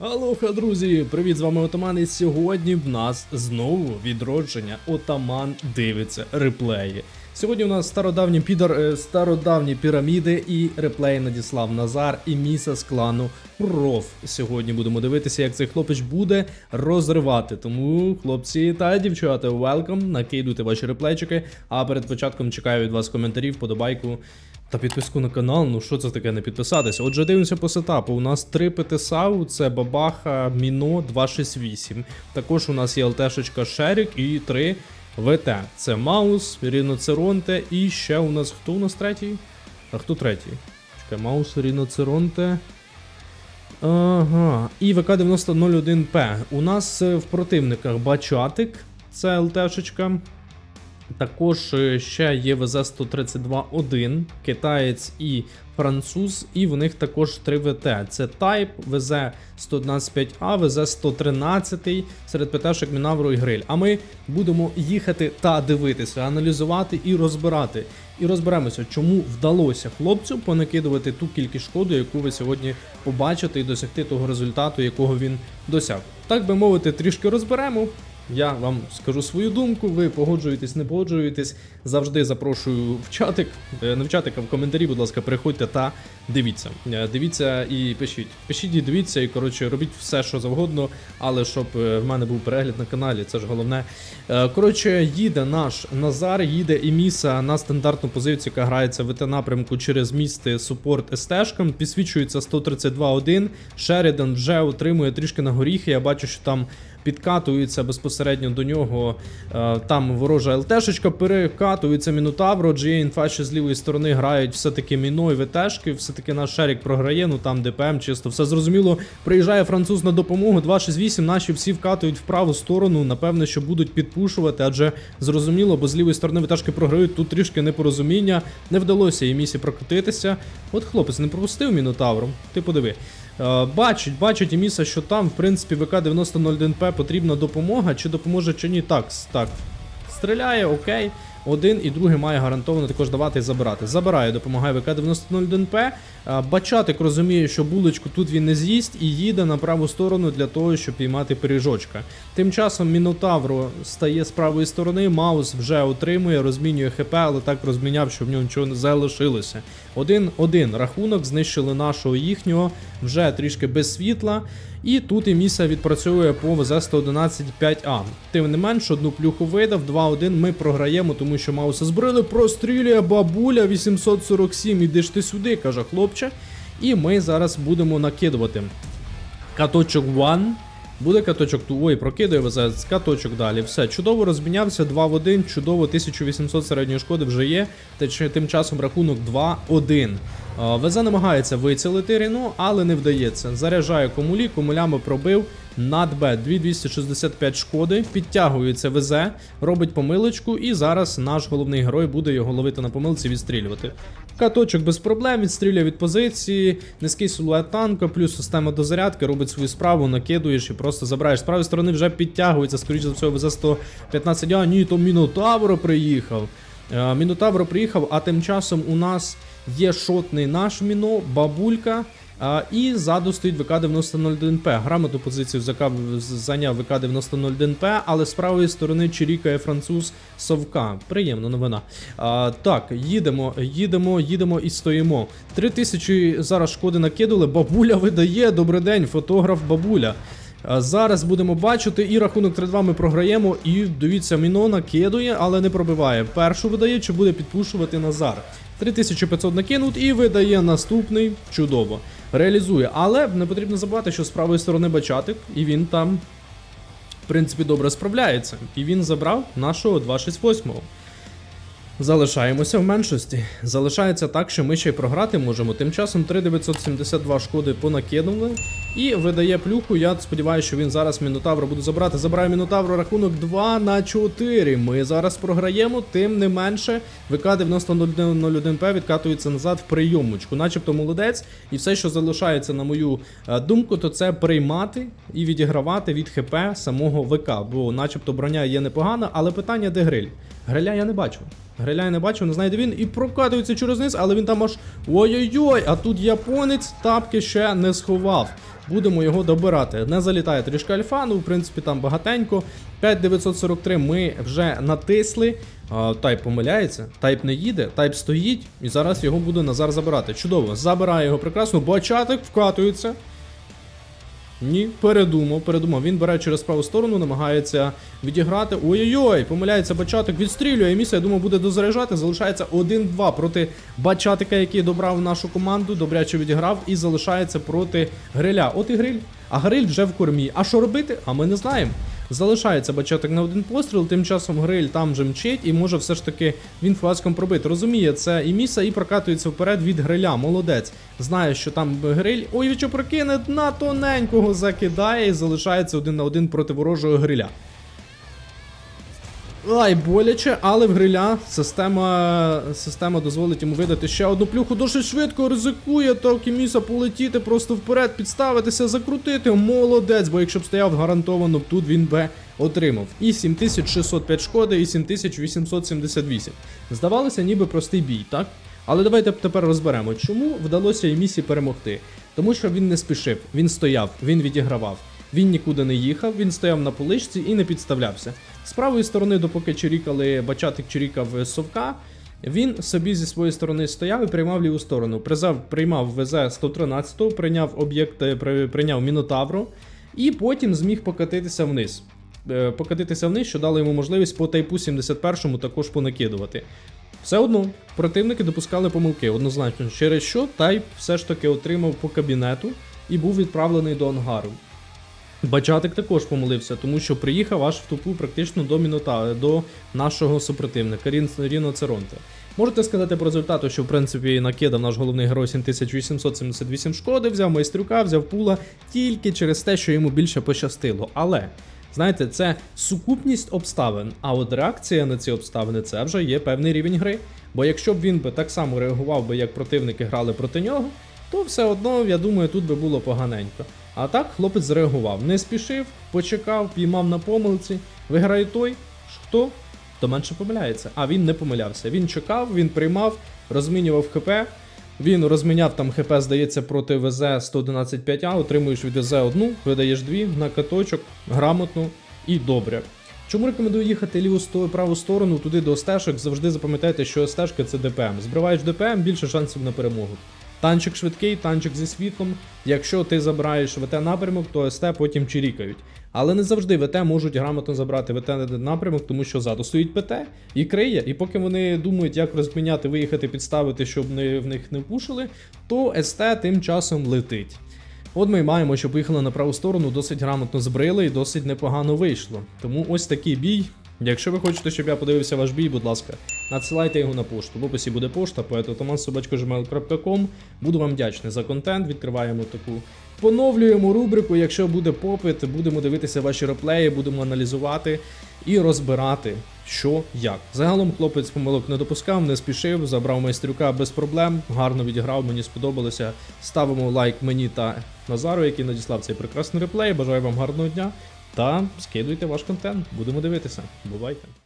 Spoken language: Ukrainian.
Алоха, друзі! Привіт, з вами Отаман, і сьогодні в нас знову відродження. Отаман дивиться реплеї. Сьогодні у нас стародавні підар, е, стародавні піраміди і реплеї надіслав Назар і Міса з клану Ров. Сьогодні будемо дивитися, як цей хлопець буде розривати. Тому, хлопці та дівчата, welcome, накидуйте ваші реплейчики. А перед початком чекаю від вас коментарів, подобайку. Та підписку на канал, ну що це таке не підписатися? Отже, дивимося по сетапу. У нас три ПТСАУ, це Бабаха, Міно 268. Також у нас є ЛТшечка Шерік і три ВТ. Це Маус, Ріноцеронте і ще у нас хто у нас третій? А хто третій? Чекай, Маус, Ріноцеронте. Ага. І ВК-9001П. У нас е, в противниках Бачатик, це ЛТшечка. Також е, ще є ВЗ-132-1, китаєць і француз, і в них також 3 ВТ. Це Type, ВЗ-115А, ВЗ-113, серед ПТшок Мінавро і Гриль. А ми будемо їхати та дивитися, аналізувати і розбирати. І розберемося, чому вдалося хлопцю понакидувати ту кількість шкоди, яку ви сьогодні побачите, і досягти того результату, якого він досяг. Так би мовити, трішки розберемо. Я вам скажу свою думку, ви погоджуєтесь, не погоджуєтесь. Завжди запрошую в чатик. Е, Не в чатик, а в коментарі, будь ласка, приходьте та дивіться. Е, Дивіться і пишіть. Пишіть і дивіться, і коротше, робіть все, що завгодно, але щоб е, в мене був перегляд на каналі, це ж головне. Коротше, їде наш Назар, їде і Міса на стандартну позицію, яка грається в т напрямку через місти супорт СТ-шкам. Підсвічується 132.1. Шерідан вже отримує трішки на горіхи. Я бачу, що там підкатується безпосередньо до нього. е, Там ворожа ЛТшечка перекатується Мінотавро, GA інфа ще з лівої сторони грають все-таки Міно і ВТшки, все-таки наш Шерік програє, ну там ДПМ чисто, все зрозуміло. Приїжджає француз на допомогу, 268, наші всі вкатують в праву сторону, напевне, що будуть підпушувати, адже зрозуміло, бо з лівої сторони ВТшки програють, тут трішки непорозуміння, не вдалося їй місі прокотитися. От хлопець не пропустив Мінотавром, ти подиви. Е, Бачить, бачить Еміса, що там, в принципі, ВК-9001П потрібна допомога, чи допоможе, чи ні. Так, так. Стріляє, окей. Один і другий має гарантовано також давати і забирати. Забирає, допомагає ВК-9001П. Е, Бачатик розуміє, що булочку тут він не з'їсть і їде на праву сторону для того, щоб піймати пиріжочка. Тим часом Мінотавро стає з правої сторони, Маус вже отримує, розмінює ХП, але так розміняв, що в нього нічого не залишилося. Один-один рахунок, знищили нашого їхнього, вже трішки без світла. І тут і міса відпрацьовує по ВЗ-111-5А. Тим не менш, одну плюху видав, 2-1 ми програємо, тому що Мауса збрили, прострілює бабуля 847. ідеш ти сюди, каже хлопче. І ми зараз будемо накидувати. Каточок 1. Буде каточок 2, ой, прокидає ВЗ, з каточок далі. Все, чудово розмінявся, 2 в 1, чудово, 1800 середньої шкоди вже є. Тим часом рахунок 2-1. А, ВЗ намагається вицілити Ріно, але не вдається. Заряджає комулі, комулями пробив. Надбе 2265 шкоди, підтягується ВЗ, робить помилочку, і зараз наш головний герой буде його ловити на помилці відстрілювати. Каточок без проблем, відстрілює від позиції, низький силует танка, плюс система дозарядки, робить свою справу, накидуєш і просто забираєш. З правої сторони вже підтягується, скоріше за все, за 115. А, ні, то Мінотавро приїхав. Е, Мінотавро приїхав, а тим часом у нас є шотний наш Міно, бабулька. І ззаду стоїть ВК-9001П. Грамотну позицію зайняв ВК-9001П, але з правої сторони чирікає француз Совка. Приємна новина. А, так, їдемо, їдемо, їдемо і стоїмо. Три тисячі зараз шкоди накидали. Бабуля видає. Добрий день, фотограф бабуля. Зараз будемо бачити, і рахунок 3-2 ми програємо. І дивіться, Міно накидує, але не пробиває. Першу видає, чи буде підпушувати Назар. 3500 накинут і видає наступний. Чудово. Реалізує. Але не потрібно забувати, що з правої сторони бачатик, і він там, в принципі, добре справляється. І він забрав нашого 268-го. Залишаємося в меншості. Залишається так, що ми ще й програти можемо. Тим часом 3972 шкоди понакинули. І видає плюху. Я сподіваюся, що він зараз Мінотавра буде забрати. Забирає Мінотавру рахунок 2 на 4. Ми зараз програємо, тим не менше. ВК 9001 п відкатується назад в прийомочку, начебто молодець. І все, що залишається, на мою е, думку, то це приймати і відігравати від ХП самого ВК. Бо, начебто, броня є непогана, але питання, де гриль? Гриля я не бачу. Гриля я не бачу, не знаю, де він і прокатується через низ, але він там аж ой-ой-ой, а тут японець тапки ще не сховав. будемо його добирати. Не залітає трішки альфа, ну в принципі там багатенько. 5943 ми вже натисли. Тайп помиляється, тайп не їде, тайп стоїть, і зараз його буде Назар забирати. Чудово, забирає його прекрасно, бачатик вкатується. Ні, передумав, передумав. Він бере через праву сторону, намагається відіграти. Ой-ой-ой, помиляється бачатик, відстрілює. Місце, я думаю, буде дозаряджати. Залишається 1-2 проти бачатика, який добрав нашу команду, добряче відіграв, і залишається проти гриля. От і гриль. А гриль вже в кормі. А що робити? А ми не знаємо. Залишається бачаток на один постріл, тим часом гриль там же мчить і може все ж таки він фласком пробити. Розуміє, це і міса, і прокатується вперед від гриля. Молодець. Знає, що там гриль. Ой, прокине на тоненького закидає і залишається один на один проти ворожого гриля. Ай, боляче, але в гриля система система дозволить йому видати ще одну плюху. Досить швидко ризикує Тавкіміса полетіти просто вперед, підставитися, закрутити. Молодець, бо якщо б стояв гарантовано, б тут він би отримав. І 7605 шкоди, і 7878. Здавалося, ніби простий бій, так? Але давайте тепер розберемо, чому вдалося Емісі перемогти. Тому що він не спішив, він стояв, він відігравав. Він нікуди не їхав, він стояв на поличці і не підставлявся. З правої сторони, допоки чирікали бачатик чирікав совка, він собі зі своєї сторони стояв і приймав ліву сторону. Призав, приймав ВЗ 113, прийняв об'єкт, е, прийняв Мінотавру, і потім зміг покатитися вниз. Е, Покатитися вниз, що дало йому можливість по тайпу 71 також понакидувати. Все одно противники допускали помилки, однозначно, через що тайп все ж таки отримав по кабінету і був відправлений до ангару. Бачатик також помилився, тому що приїхав аж в тупу практично до мінота до нашого супротивника Рін, Ріно Церонте. Можете сказати по результату, що в принципі накидав наш головний герой 7878 шкоди, взяв майстрюка, взяв пула тільки через те, що йому більше пощастило. Але знаєте, це сукупність обставин. А от реакція на ці обставини це вже є певний рівень гри. Бо якщо б він би так само реагував би, як противники грали проти нього, то все одно, я думаю, тут би було поганенько. А так хлопець зреагував, не спішив, почекав, піймав на помилці. Виграє той, хто то менше помиляється. А він не помилявся. Він чекав, він приймав, розмінював ХП. Він розміняв там ХП, здається, проти ВЗ 111.5А, отримуєш від ВЗ одну, видаєш дві на каточок, грамотно і добре. Чому рекомендую їхати ліву сто- праву сторону туди до стежок? Завжди запам'ятайте, що стежка це ДПМ. Збриваєш ДПМ, більше шансів на перемогу. Танчик швидкий, танчик зі світлом. Якщо ти забираєш ВТ напрямок, то СТ потім чирікають. Але не завжди ВТ можуть грамотно забрати ВТ напрямок, тому що ззаду стоїть ПТ і криє. І поки вони думають, як розміняти, виїхати, підставити, щоб не, в них не пушили, то СТ тим часом летить. От ми маємо, що поїхали на праву сторону, досить грамотно збрили і досить непогано вийшло. Тому ось такий бій. Якщо ви хочете, щоб я подивився ваш бій, будь ласка, надсилайте його на пошту. В описі буде пошта, poetautomat.gmail.com. Буду вам вдячний за контент. Відкриваємо таку. Поновлюємо рубрику. Якщо буде попит, будемо дивитися ваші реплеї, будемо аналізувати і розбирати, що як. Загалом хлопець помилок не допускав, не спішив, забрав майстрюка без проблем, гарно відіграв, мені сподобалося. Ставимо лайк мені та Назару, який надіслав цей прекрасний реплей. Бажаю вам гарного дня та скидуйте ваш контент. Будемо дивитися. Бувайте!